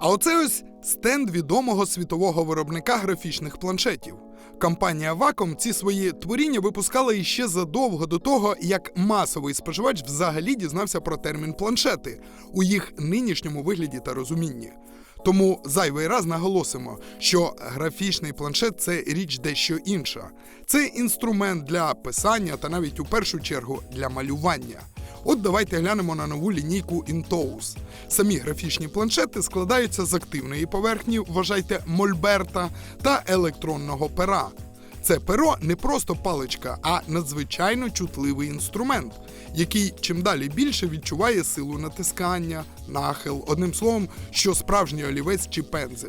А оце ось стенд відомого світового виробника графічних планшетів. Компанія Wacom ці свої творіння випускала іще задовго до того, як масовий споживач взагалі дізнався про термін планшети у їх нинішньому вигляді та розумінні. Тому зайвий раз наголосимо, що графічний планшет це річ дещо інша. Це інструмент для писання та навіть у першу чергу для малювання. От давайте глянемо на нову лінійку Intuos. Самі графічні планшети складаються з активної поверхні, вважайте, мольберта та електронного пера. Це перо не просто паличка, а надзвичайно чутливий інструмент, який чим далі більше відчуває силу натискання, нахил, одним словом, що справжній олівець чи пензель.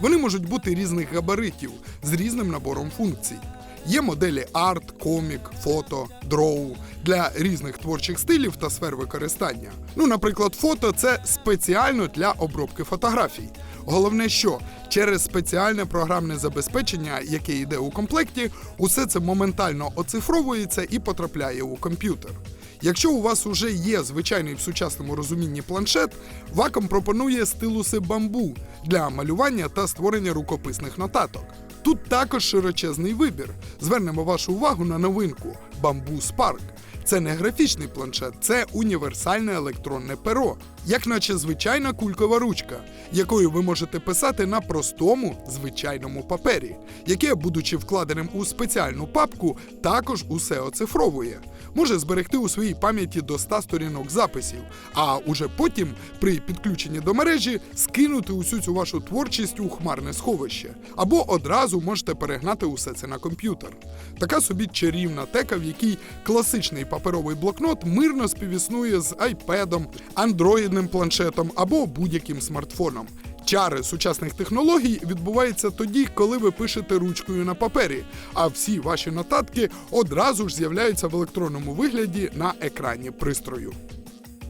Вони можуть бути різних габаритів з різним набором функцій. Є моделі арт, комік, фото, дроу для різних творчих стилів та сфер використання. Ну, наприклад, фото це спеціально для обробки фотографій. Головне, що через спеціальне програмне забезпечення, яке йде у комплекті, усе це моментально оцифровується і потрапляє у комп'ютер. Якщо у вас уже є звичайний в сучасному розумінні планшет, Wacom пропонує стилуси бамбу для малювання та створення рукописних нотаток. Тут також широчезний вибір. Звернемо вашу увагу на новинку Бамбус Spark. Це не графічний планшет, це універсальне електронне перо, як наче звичайна кулькова ручка, якою ви можете писати на простому звичайному папері, яке, будучи вкладеним у спеціальну папку, також усе оцифровує. Може зберегти у своїй пам'яті до 100 сторінок записів, а уже потім, при підключенні до мережі, скинути усю цю вашу творчість у хмарне сховище, або одразу можете перегнати усе це на комп'ютер. Така собі чарівна тека, в якій класичний паперовий блокнот мирно співіснує з айпедом, андроїдним планшетом або будь-яким смартфоном. Чари сучасних технологій відбуваються тоді, коли ви пишете ручкою на папері, а всі ваші нотатки одразу ж з'являються в електронному вигляді на екрані пристрою.